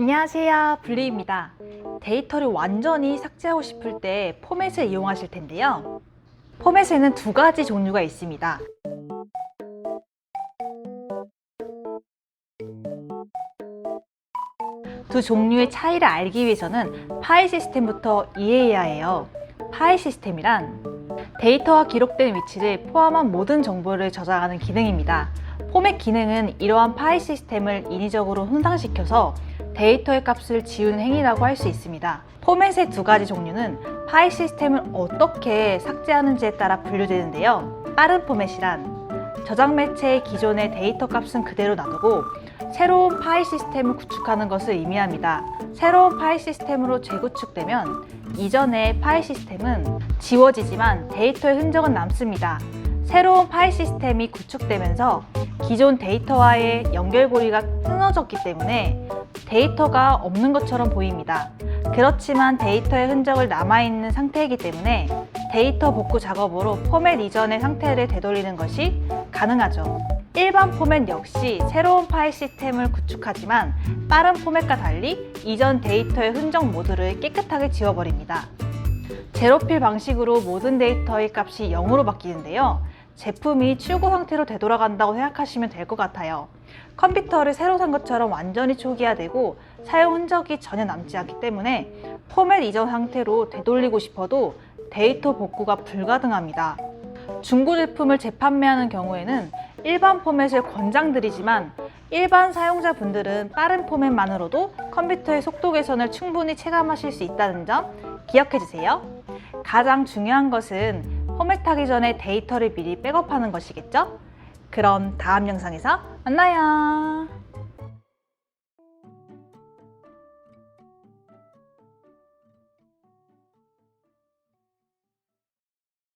안녕하세요. 블리입니다. 데이터를 완전히 삭제하고 싶을 때 포맷을 이용하실 텐데요. 포맷에는 두 가지 종류가 있습니다. 두 종류의 차이를 알기 위해서는 파일 시스템부터 이해해야 해요. 파일 시스템이란 데이터와 기록된 위치를 포함한 모든 정보를 저장하는 기능입니다. 포맷 기능은 이러한 파일 시스템을 인위적으로 손상시켜서 데이터의 값을 지우는 행위라고 할 수 있습니다. 포맷의 두 가지 종류는 파일 시스템을 어떻게 삭제하는지에 따라 분류되는데요. 빠른 포맷이란 저장 매체의 기존의 데이터 값은 그대로 놔두고 새로운 파일 시스템을 구축하는 것을 의미합니다. 새로운 파일 시스템으로 재구축되면 이전의 파일 시스템은 지워지지만 데이터의 흔적은 남습니다. 새로운 파일 시스템이 구축되면서 기존 데이터와의 연결고리가 끊어졌기 때문에 데이터가 없는 것처럼 보입니다. 그렇지만 데이터의 흔적을 남아있는 상태이기 때문에 데이터 복구 작업으로 포맷 이전의 상태를 되돌리는 것이 가능하죠. 일반 포맷 역시 새로운 파일 시스템을 구축하지만 빠른 포맷과 달리 이전 데이터의 흔적 모두를 깨끗하게 지워버립니다. 제로필 방식으로 모든 데이터의 값이 0으로 바뀌는데요. 제품이 출고 상태로 되돌아간다고 생각하시면 될 것 같아요. 컴퓨터를 새로 산 것처럼 완전히 초기화되고 사용 흔적이 전혀 남지 않기 때문에 포맷 이전 상태로 되돌리고 싶어도 데이터 복구가 불가능합니다. 중고 제품을 재판매하는 경우에는 일반 포맷을 권장드리지만 일반 사용자분들은 빠른 포맷만으로도 컴퓨터의 속도 개선을 충분히 체감하실 수 있다는 점 기억해 주세요. 가장 중요한 것은 포맷하기 전에 데이터를 미리 백업하는 것이겠죠? 그럼 다음 영상에서 만나요.